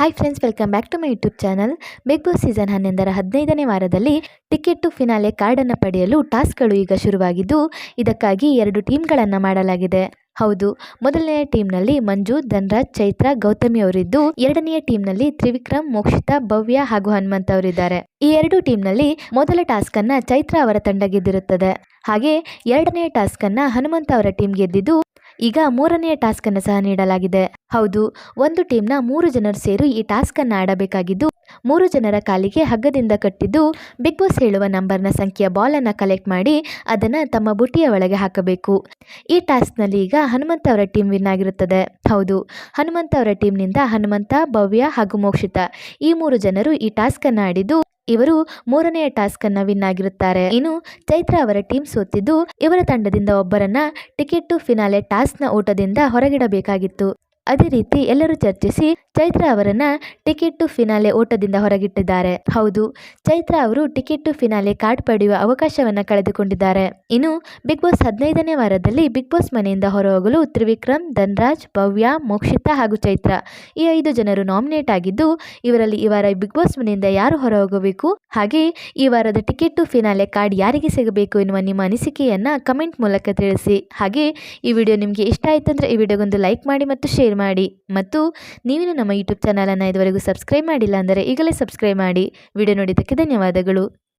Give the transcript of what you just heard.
Hi friends welcome back to my YouTube channel Bigg Boss season ಹನ್ನೊಂದರ ಹದಿನೈದನೇ ವಾರದಲ್ಲಿ ticket to finale ಕಾರ್ಡನ್ನು ಪಡೆಯಲು ಟಾಸ್ಕ್ಗಳು ಈಗ ಶುರುವಾಗಿದ್ದು, ಇದಕ್ಕಾಗಿ ಎರಡು ಟೀಮ್ಗಳನ್ನು ಮಾಡಲಾಗಿದೆ. ಹೌದು ಮೊದಲನೆಯ ಟೀಮ್ನಲ್ಲಿ ಮಂಜು, ಧನ್ರಾಜ್, ಚೈತ್ರ, ಗೌತಮಿ ಅವರಿದ್ದು, ಎರಡನೆಯ ಟೀಮ್ನಲ್ಲಿ ತ್ರಿವಿಕ್ರಮ್, ಮೋಕ್ಷಿತಾ, ಭವ್ಯ ಹಾಗೂ ಹನುಮಂತ್ ಅವರಿದ್ದಾರೆ. ಈ ಎರಡು ಟೀಮ್ನಲ್ಲಿ ಮೊದಲ ಟಾಸ್ಕ್ ಅನ್ನ ಚೈತ್ರ ಅವರ ತಂಡ ಗೆದ್ದಿರುತ್ತದೆ. ಹಾಗೆ ಎರಡನೆಯ ಟಾಸ್ಕ್ ಅನ್ನ ಹನುಮಂತ ಅವರ ಟೀಮ್ ಗೆದ್ದಿದ್ದು ಈಗ ಮೂರನೆಯ ಟಾಸ್ಕ್ ಅನ್ನು ಸಹ ನೀಡಲಾಗಿದೆ. ಹೌದು, ಒಂದು ಟೀಮ್ನ ಮೂರು ಜನರು ಸೇರಿ ಈ ಟಾಸ್ಕ್ ಅನ್ನು ಆಡಬೇಕಾಗಿದ್ದು, ಮೂರು ಜನರ ಕಾಲಿಗೆ ಹಗ್ಗದಿಂದ ಕಟ್ಟಿದ್ದು, ಬಿಗ್ ಬಾಸ್ ಹೇಳುವ ನಂಬರ್ನ ಸಂಖ್ಯೆಯ ಬಾಲ್ ಅನ್ನು ಕಲೆಕ್ಟ್ ಮಾಡಿ ಅದನ್ನು ತಮ್ಮ ಬುಟ್ಟಿಯ ಒಳಗೆ ಹಾಕಬೇಕು. ಈ ಟಾಸ್ಕ್ನಲ್ಲಿ ಈಗ ಹನುಮಂತ ಅವರ ಟೀಮ್ ವಿನ್ ಆಗಿರುತ್ತದೆ. ಹೌದು, ಹನುಮಂತ ಅವರ ಟೀಮ್ನಿಂದ ಹನುಮಂತ, ಭವ್ಯ ಹಾಗೂ ಮೋಕ್ಷಿತ ಈ ಮೂರು ಜನರು ಈ ಟಾಸ್ಕ್ ಅನ್ನು ಆಡಿದ್ದು ಇವರು ಮೂರನೆಯ ಟಾಸ್ಕ್ ಅನ್ನ ವಿನ್ ಆಗಿರುತ್ತಾರೆ. ಇನ್ನು ಚೈತ್ರ ಅವರ ಟೀಮ್ ಸೋತಿದ್ದು ಇವರ ತಂಡದಿಂದ ಒಬ್ಬರನ್ನ ಟಿಕೆಟ್ ಟು ಫಿನಾಲೆ ಟಾಸ್ಕ್ನ ಊಟದಿಂದ ಹೊರಗಿಡಬೇಕಾಗಿತ್ತು. ಅದೇ ರೀತಿ ಎಲ್ಲರೂ ಚರ್ಚಿಸಿ ಚೈತ್ರ ಅವರನ್ನ ಟಿಕೆಟ್ ಟು ಫಿನಾಲೆ ಓಟದಿಂದ ಹೊರಗಿಟ್ಟಿದ್ದಾರೆ. ಹೌದು, ಚೈತ್ರ ಅವರು ಟಿಕೆಟ್ ಟು ಫಿನಾಲೆ ಕಾರ್ಡ್ ಪಡೆಯುವ ಅವಕಾಶವನ್ನ ಕಳೆದುಕೊಂಡಿದ್ದಾರೆ. ಇನ್ನು ಬಿಗ್ ಬಾಸ್ ಹದಿನೈದನೇ ವಾರದಲ್ಲಿ ಬಿಗ್ ಬಾಸ್ ಮನೆಯಿಂದ ಹೊರಹೋಗಲು ತ್ರಿವಿಕ್ರಮ್, ಧನ್ರಾಜ್, ಭವ್ಯ, ಮೋಕ್ಷಿತಾ ಹಾಗೂ ಚೈತ್ರ ಈ ಐದು ಜನರು ನಾಮಿನೇಟ್ ಆಗಿದ್ದು, ಇವರಲ್ಲಿ ಈ ವಾರ ಬಿಗ್ ಬಾಸ್ ಮನೆಯಿಂದ ಯಾರು ಹೊರಹೋಗಬೇಕು? ಹಾಗೆ ಈ ವಾರದ ಟಿಕೆಟ್ ಟು ಫಿನಾಲೆ ಕಾರ್ಡ್ ಯಾರಿಗೆ ಸಿಗಬೇಕು ಎನ್ನುವ ನಿಮ್ಮ ಅನಿಸಿಕೆಯನ್ನು ಕಮೆಂಟ್ ಮೂಲಕ ತಿಳಿಸಿ. ಹಾಗೆ ಈ ವಿಡಿಯೋ ನಿಮಗೆ ಇಷ್ಟ ಆಯಿತು ಅಂದರೆ ಈ ವಿಡಿಯೋಗೊಂದು ಲೈಕ್ ಮಾಡಿ ಮತ್ತು ಶೇರ್ ಮಾಡಿ. ಮತ್ತು ನೀವಿನ ನಮ್ಮ ಯೂಟ್ಯೂಬ್ ಚಾನಲನ್ನು ಇದುವರೆಗೂ ಸಬ್ಸ್ಕ್ರೈಬ್ ಮಾಡಿಲ್ಲ ಅಂದರೆ ಈಗಲೇ ಸಬ್ಸ್ಕ್ರೈಬ್ ಮಾಡಿ. ವಿಡಿಯೋ ನೋಡಿದ್ದಕ್ಕೆ ಧನ್ಯವಾದಗಳು.